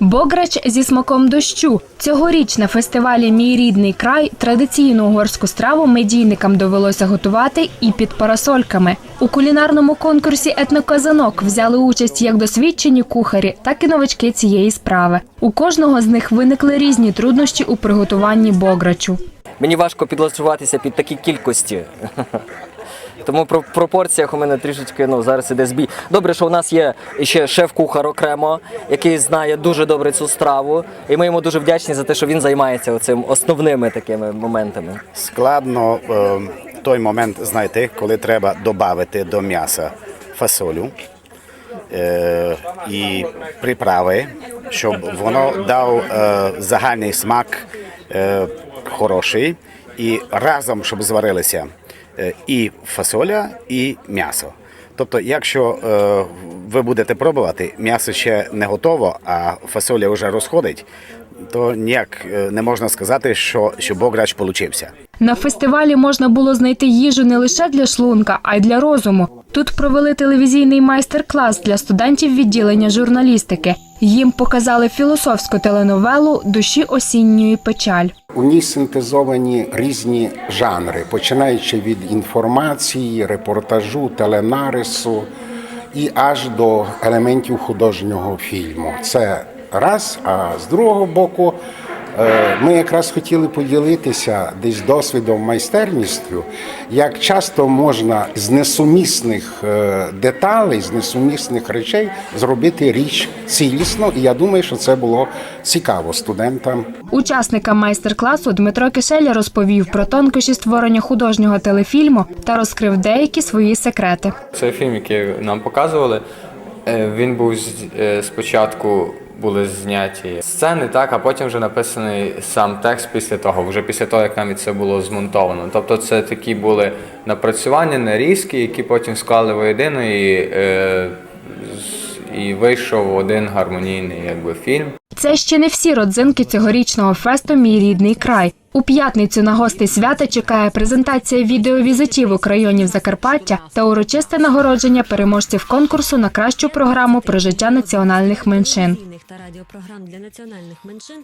Бограч зі смаком дощу. Цьогоріч на фестивалі Мій рідний край традиційну угорську страву медійникам довелося готувати і під парасольками. У кулінарному конкурсі етноказанок взяли участь як досвідчені кухарі, так і новачки цієї справи. У кожного з них виникли різні труднощі у приготуванні бограчу. Мені важко підлаштуватися під такі кількості. Тому про пропорціях у мене трішечки ну зараз іде збій. Добре, що у нас є ще шеф-кухар окремо, який знає дуже добре цю страву, і ми йому дуже вдячні за те, що він займається цим основними такими моментами. Складно е, той момент знайти, коли треба додати до м'яса фасолю е, і приправи, щоб воно дав е, загальний смак е, хороший і разом, щоб зварилися і фасоля, і м'ясо. Тобто, якщо е, ви будете пробувати, м'ясо ще не готово, а фасоля вже розходить, то ніяк е, не можна сказати, що, що бограч получився. На фестивалі можна було знайти їжу не лише для шлунка, а й для розуму. Тут провели телевізійний майстер-клас для студентів відділення журналістики. Їм показали філософську теленовелу Душі осінньої печаль. У ній синтезовані різні жанри, починаючи від інформації, репортажу, теленарису і аж до елементів художнього фільму. Це раз, а з другого боку. Е, Ми якраз хотіли поділитися десь досвідом майстерністю, як часто можна з несумісних е, деталей, з несумісних речей зробити річ цілісно, і я думаю, що це було цікаво студентам. Учасникам майстер-класу Дмитро Кишеля розповів про тонкощі створення художнього телефільму та розкрив деякі свої секрети. Цей фільм, який нам показували, е, він був спочатку були зняті сцени, так, а потім вже написаний сам текст після того, вже після того, як навіть це було змонтовано. Тобто це такі були напрацювання, нарізки, які потім склали воєдино і, е, і вийшов один гармонійний якби, фільм. Це ще не всі родзинки цьогорічного фесту Мій рідний край. У п'ятницю на гостей свята чекає презентація відеовізитівок районів Закарпаття та урочисте нагородження переможців конкурсу на кращу програму про життя національних меншин.